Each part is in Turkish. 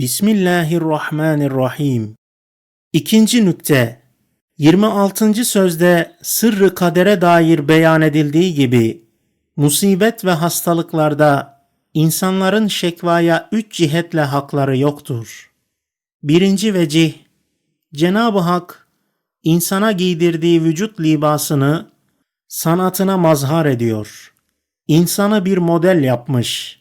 Bismillahirrahmanirrahim. İkinci nükte 26. sözde sırrı kadere dair beyan edildiği gibi musibet ve hastalıklarda insanların şekvaya üç cihetle hakları yoktur. Birinci vecih Cenab-ı Hak insana giydirdiği vücut libasını sanatına mazhar ediyor. İnsanı bir model yapmış.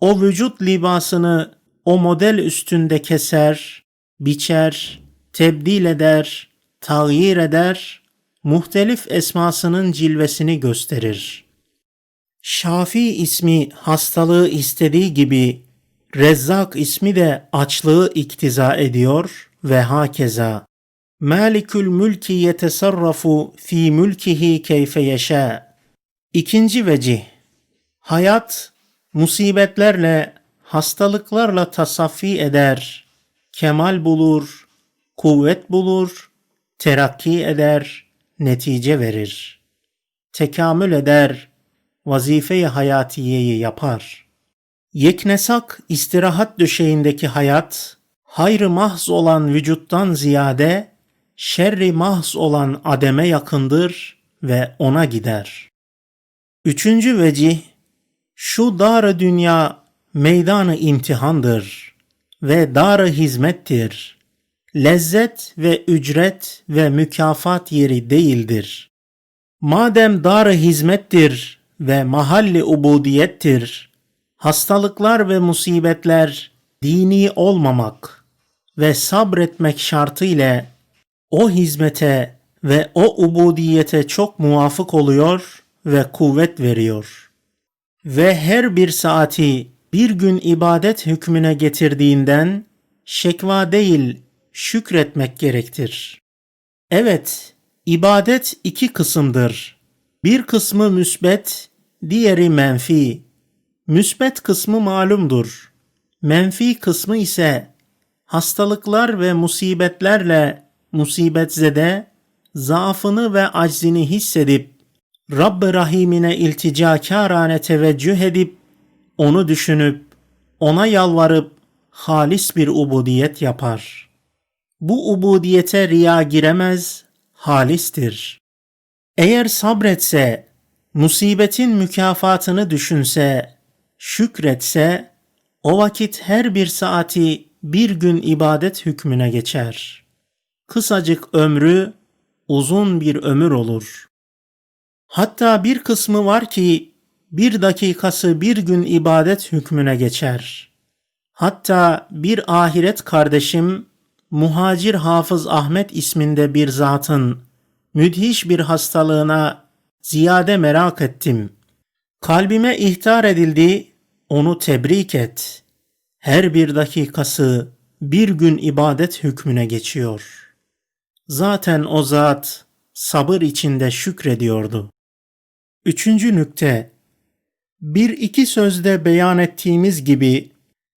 O vücut libasını o model üstünde keser, biçer, tebdil eder, tağyir eder, muhtelif esmasının cilvesini gösterir. Şafi ismi hastalığı istediği gibi Rezzak ismi de açlığı iktiza ediyor ve hakeza. Malikül mülki yetesarrafu fi mülkihi keyfe yeşâ. İkinci vecih. Hayat musibetlerle, hastalıklarla tasaffi eder, kemal bulur, kuvvet bulur, terakki eder, netice verir. Tekamül eder, vazife-i hayatiyeyi yapar. Yeknesak istirahat döşeğindeki hayat, hayrı mahz olan vücuttan ziyade, şerri mahz olan ademe yakındır ve ona gider. Üçüncü vecih, şu dar dünya meydanı imtihandır ve dar hizmettir. Lezzet ve ücret ve mükafat yeri değildir. Madem dar hizmettir ve mahalli ubudiyettir, hastalıklar ve musibetler dini olmamak ve sabretmek şartıyla o hizmete ve o ubudiyete çok muvafık oluyor ve kuvvet veriyor. Ve her bir saati bir gün ibadet hükmüne getirdiğinden şekva değil şükretmek gerektir. Evet, ibadet iki kısımdır. Bir kısmı müsbet, diğeri menfi. Müsbet kısmı malumdur. Menfi kısmı ise hastalıklar ve musibetlerle musibetzede zaafını ve aczini hissedip Rabb-ı Rahim'ine ilticakârane teveccüh edip onu düşünüp ona yalvarıp halis bir ubudiyet yapar. Bu ubudiyete riya giremez, halistir. Eğer sabretse, musibetin mükafatını düşünse, şükretse, o vakit her bir saati bir gün ibadet hükmüne geçer. Kısacık ömrü uzun bir ömür olur. Hatta bir kısmı var ki bir dakikası bir gün ibadet hükmüne geçer. Hatta bir ahiret kardeşim Muhacir Hafız Ahmet isminde bir zatın müdhiş bir hastalığına ziyade merak ettim. Kalbime ihtar edildi, onu tebrik et. Her bir dakikası bir gün ibadet hükmüne geçiyor. Zaten o zat sabır içinde şükrediyordu. Üçüncü nükte, bir iki sözde beyan ettiğimiz gibi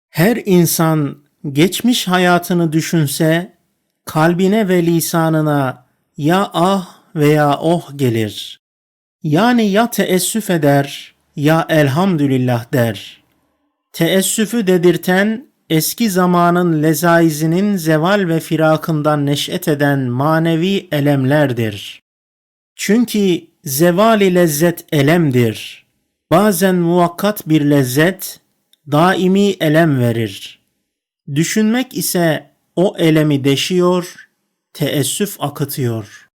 her insan geçmiş hayatını düşünse kalbine ve lisanına ya ah veya oh gelir. Yani ya teessüf eder ya elhamdülillah der. Teessüfü dedirten eski zamanın lezaizinin zeval ve firakından neş'et eden manevi elemlerdir. Çünkü zevali lezzet elemdir. Bazen muvakkat bir lezzet, daimi elem verir. Düşünmek ise o elemi deşiyor, teessüf akıtıyor.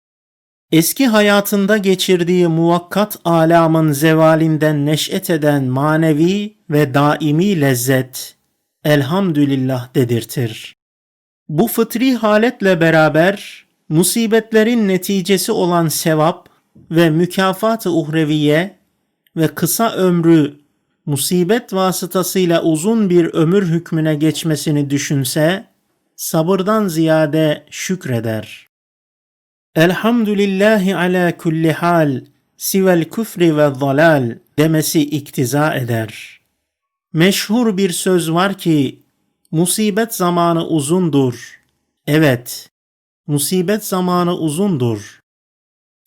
Eski hayatında geçirdiği muvakkat alamın zevalinden neş'et eden manevi ve daimi lezzet, elhamdülillah dedirtir. Bu fıtri haletle beraber musibetlerin neticesi olan sevap ve mükafat-ı uhreviye ve kısa ömrü musibet vasıtasıyla uzun bir ömür hükmüne geçmesini düşünse, sabırdan ziyade şükreder. Elhamdülillahi ala kulli hal, sivel küfri ve zalal demesi iktiza eder. Meşhur bir söz var ki, musibet zamanı uzundur. Evet, musibet zamanı uzundur.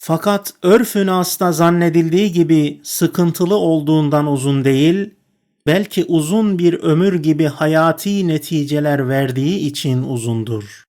Fakat örfün asla zannedildiği gibi sıkıntılı olduğundan uzun değil, belki uzun bir ömür gibi hayati neticeler verdiği için uzundur.